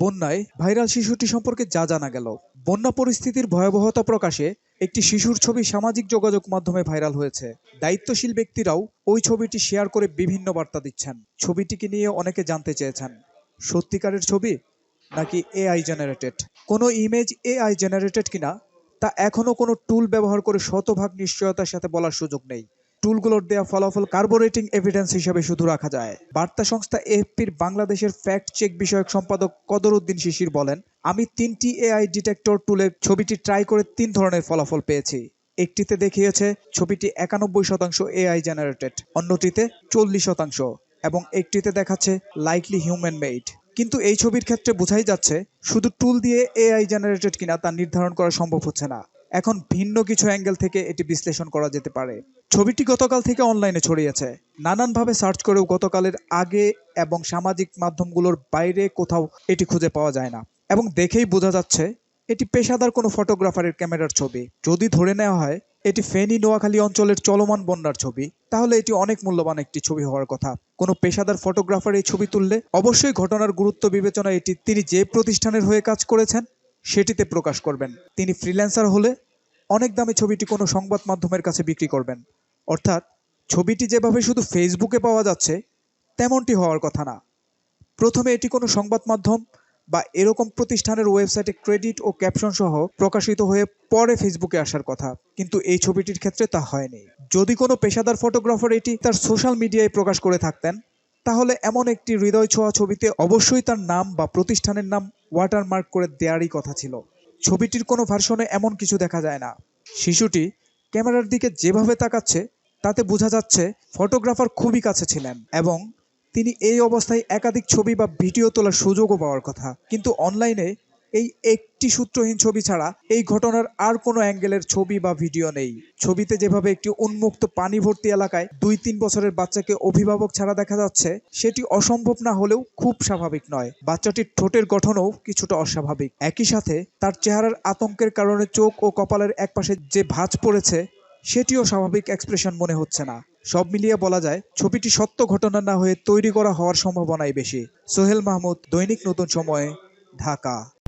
বন্যায় ভাইরাল শিশুটি সম্পর্কে যা জানা গেল। বন্যা পরিস্থিতির ভয়াবহতা প্রকাশে একটি শিশুর ছবি সামাজিক যোগাযোগ মাধ্যমে ভাইরাল হয়েছে। দায়িত্বশীল ব্যক্তিরাও ওই ছবিটি শেয়ার করে বিভিন্ন বার্তা দিচ্ছেন। ছবিটিকে নিয়ে অনেকে জানতে চেয়েছেন। সত্যিকারের ছবি নাকি এআই জেনারেটেড? কোনো ইমেজ এআই জেনারেটেড কিনা, তা এখনও কোনো টুল ব্যবহার করে শতভাগ নিশ্চয়তার সাথে বলার সুযোগ নেই। টুলগুলোর দেয়া ফলাফল কার্বোরেটিং এভিডেন্স হিসেবে শুধু রাখা যায়। বার্তা সংস্থা এএফপির বাংলাদেশের ফ্যাক্ট চেক বিষয়ক সম্পাদক কদরউদ্দিন শিশির বলেন, আমি তিনটি এআই ডিটেক্টর টুলে ছবিটি ট্রাই করে তিন ধরনের ফলাফল পেয়েছি। একটিতে দেখিয়েছে ছবিটি একানব্বই শতাংশ এআই জেনারেটেড অন্যটিতে চল্লিশ শতাংশ, এবং একটিতে দেখাচ্ছে লাইকলি হিউম্যান মেড কিন্তু এই ছবির ক্ষেত্রে বোঝাই যাচ্ছে, শুধু টুল দিয়ে এআই জেনারেটেড কিনা তা নির্ধারণ করা সম্ভব হচ্ছে না। এখন ভিন্ন কিছু অ্যাঙ্গেল থেকে এটি বিশ্লেষণ করা যেতে পারে। ছবিটি গতকাল থেকে অনলাইনে ছড়িয়েছে। নানানভাবে সার্চ করেও গতকালের আগে এবং সামাজিক মাধ্যমগুলোর বাইরে কোথাও এটি খুঁজে পাওয়া যায় না। এবং দেখেই বোঝা যাচ্ছে, এটি পেশাদার কোনো ফটোগ্রাফারের ক্যামেরার ছবি। যদি ধরে নেওয়া হয়, এটি ফেনী নোয়াখালী অঞ্চলের চলমান বন্যার ছবি। তাহলে এটি অনেক মূল্যবান একটি ছবি হওয়ার কথা। কোনো পেশাদার ফটোগ্রাফার এই ছবি তুললে অবশ্যই ঘটনার গুরুত্ব বিবেচনায় এটি তিনি যে প্রতিষ্ঠানের হয়ে কাজ করেছেন, সেটিতে প্রকাশ করবেন। তিনি ফ্রিল্যান্সার হলে অনেক দামে ছবিটি কোনো সংবাদ মাধ্যমের কাছে বিক্রি করবেন। অর্থাৎ ছবিটি যেভাবে শুধু ফেসবুকে পাওয়া যাচ্ছে, তেমনটি হওয়ার কথা না। প্রথমে এটি কোনো সংবাদ মাধ্যম বা এরকম প্রতিষ্ঠানের ওয়েবসাইটে ক্রেডিট ও ক্যাপশন সহ প্রকাশিত হয়ে পরে ফেসবুকে আসার কথা, কিন্তু এই ছবিটির ক্ষেত্রে তা হয়নি। যদি কোনো পেশাদার ফটোগ্রাফার এটি তার সোশ্যাল মিডিয়ায় প্রকাশ করে থাকতেন, তাহলে এমন একটি হৃদয় ছোঁয়া ছবিতে অবশ্যই তার নাম বা প্রতিষ্ঠানের নাম ওয়াটারমার্ক করে দেওয়ারই কথা ছিল। ছবিটির কোনো ভার্সনে এমন কিছু দেখা যায় না। শিশুটি ক্যামেরার দিকে যেভাবে তাকাচ্ছে তাতে বোঝা যাচ্ছে ফটোগ্রাফার খুবই কাছে ছিলেন এবং তিনি এই অবস্থায় একাধিক ছবি বা ভিডিও তোলার সুযোগও পাওয়ার কথা। কিন্তু অনলাইনে এই একটি সূত্রহীন ছবি ছাড়া এই ঘটনার আর কোনো অ্যাঙ্গেলের ছবি বা ভিডিও নেই। ছবিতে যেভাবে একটি উন্মুক্ত পানি ভর্তি এলাকায় দুই তিন বছরের বাচ্চাকে অভিভাবক ছাড়া দেখা যাচ্ছে, সেটি অসম্ভব না হলেও খুব স্বাভাবিক নয়। বাচ্চাটির ঠোঁটের গঠনও কিছুটা অস্বাভাবিক। একই সাথে তার চেহারার আতঙ্কের কারণে চোখ ও কপালের একপাশে যে ভাঁজ পড়েছে সেটিও স্বাভাবিক এক্সপ্রেশন মনে হচ্ছে না। সব মিলিয়ে বলা যায়, ছবিটি সত্য ঘটনা না হয়ে তৈরি করা হওয়ার সম্ভাবনাই বেশি। সোহেল মাহমুদ, দৈনিক নতুন সময়ে, ঢাকা।